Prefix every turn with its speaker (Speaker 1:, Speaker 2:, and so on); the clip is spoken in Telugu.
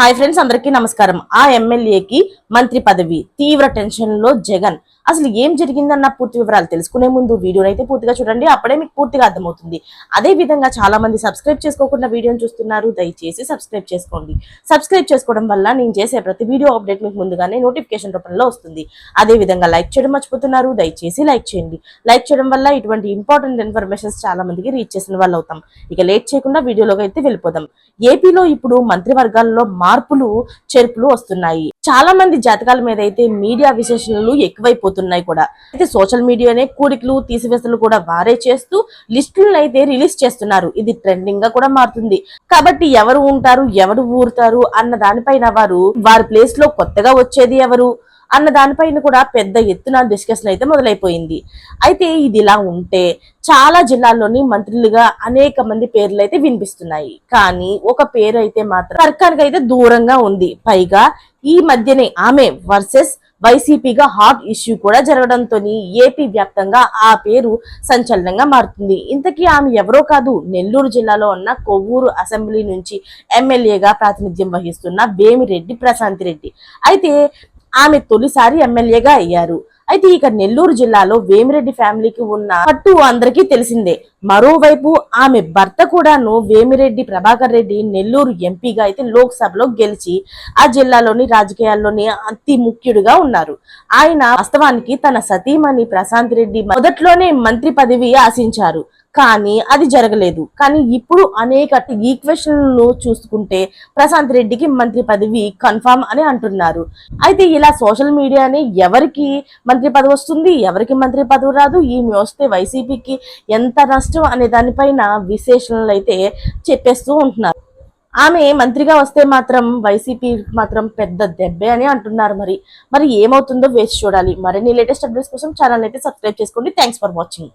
Speaker 1: హాయ్ ఫ్రెండ్స్ అందరికీ నమస్కారం. ఆ ఎమ్మెల్యేకి మంత్రి పదవి. తీవ్ర టెన్షన్లో జగన్. అసలు ఏం జరిగిందన్న పూర్తి వివరాలు తెలుసుకునే ముందు వీడియోని అయితే పూర్తిగా చూడండి అప్పుడే మీకు పూర్తిగా అర్థమవుతుంది. అదే విధంగా చాలా మంది సబ్స్క్రైబ్ చేసుకోకుండా వీడియోని చూస్తున్నారు దయచేసి సబ్స్క్రైబ్ చేసుకోండి. సబ్స్క్రైబ్ చేసుకోవడం వల్ల నేను చేసే ప్రతి వీడియో అప్డేట్ మీకు ముందుగానే నోటిఫికేషన్ రూపంలో వస్తుంది. అదే విధంగా లైక్ చేయడం మర్చిపోతున్నారు దయచేసి లైక్ చేయండి. లైక్ చేయడం వల్ల ఇటువంటి ఇంపార్టెంట్ ఇన్ఫర్మేషన్స్ చాలా మందికి రీచ్ చేసిన వాళ్ళు అవుతాం. ఇక లేట్ చేయకుండా వీడియోలోకి అయితే వెళ్ళిపోదాం. ఏపీలో ఇప్పుడు మంత్రివర్గాల్లో మార్పులు చేర్పులు వస్తున్నాయి. చాలా మంది జాతకాల మీద అయితే మీడియా విశేషణలు ఎక్కువైపోతున్నాయి. కూడా. అయితే సోషల్ మీడియానే కూడికలు తీసివేతలు కూడా వారే చేస్తూ లిస్టులను అయితే రిలీజ్ చేస్తున్నారు. ఇది ట్రెండింగ్గా కూడా మారుతుంది. కాబట్టి ఎవరు ఉంటారు ఎవరు ఊరుతారు అన్న దానిపైన వారు వారి ప్లేస్లో కొత్తగా వచ్చేది ఎవరు అన్న దానిపైన కూడా పెద్ద ఎత్తున డిస్కషన్ అయితే మొదలైపోయింది. అయితే ఇది ఇలా ఉంటే చాలా జిల్లాల్లోని మంత్రులుగా అనేక మంది పేర్లు అయితే వినిపిస్తున్నాయి. కానీ ఒక పేరు అయితే మాత్రం సర్కార్కి అయితే దూరంగా ఉంది. పైగా ఈ మధ్యనే ఆమె వర్సెస్ వైసీపీగా హాట్ ఇష్యూ కూడా జరగడంతో ఏపీ వ్యాప్తంగా ఆ పేరు సంచలనంగా మారుతుంది. ఇంతకీ ఆమె ఎవరో కాదు నెల్లూరు జిల్లాలో ఉన్న కొవ్వూరు అసెంబ్లీ నుంచి ఎమ్మెల్యేగా ప్రాతినిధ్యం వహిస్తున్న వేమిరెడ్డి ప్రశాంత్ రెడ్డి. అయితే ఆమె తొలిసారి ఎమ్మెల్యేగా అయ్యారు. అయితే ఇక నెల్లూరు జిల్లాలో వేమిరెడ్డి ఫ్యామిలీకి ఉన్న పట్టు అందరికీ తెలిసిందే. మరోవైపు ఆమె భర్త కూడాను వేమిరెడ్డి ప్రభాకర్ రెడ్డి నెల్లూరు ఎంపీగా అయితే లోక్సభలో గెలిచి ఆ జిల్లాలోని రాజకీయాల్లోని అతి ముఖ్యుడిగా ఉన్నారు. ఆయన వాస్తవానికి తన సతీమణి ప్రశాంత్ రెడ్డి మొదట్లోనే మంత్రి పదవి ఆశించారు. కానీ అది జరగలేదు. కానీ ఇప్పుడు అనేక ఈక్వెషన్లను చూసుకుంటే ప్రశాంత్ రెడ్డికి మంత్రి పదవి కన్ఫామ్ అని అంటున్నారు. అయితే ఇలా సోషల్ మీడియాని ఎవరికి మంత్రి పదవి వస్తుంది? ఎవరికి మంత్రి పదవి రాదు? ఈమె వస్తే వైసీపీకి ఎంత నష్టం అనే దానిపైన విశేషణలు అయితే చెప్పేస్తూ ఉంటున్నారు. ఆమె మంత్రిగా వస్తే మాత్రం వైసీపీ మాత్రం పెద్ద దెబ్బే అని అంటున్నారు మరి. మరి ఏమవుతుందో వేసి చూడాలి. మరిన్ని లేటెస్ట్ అప్డేట్స్ కోసం ఛానల్ అయితే సబ్స్క్రైబ్ చేసుకోండి. Thanks for watching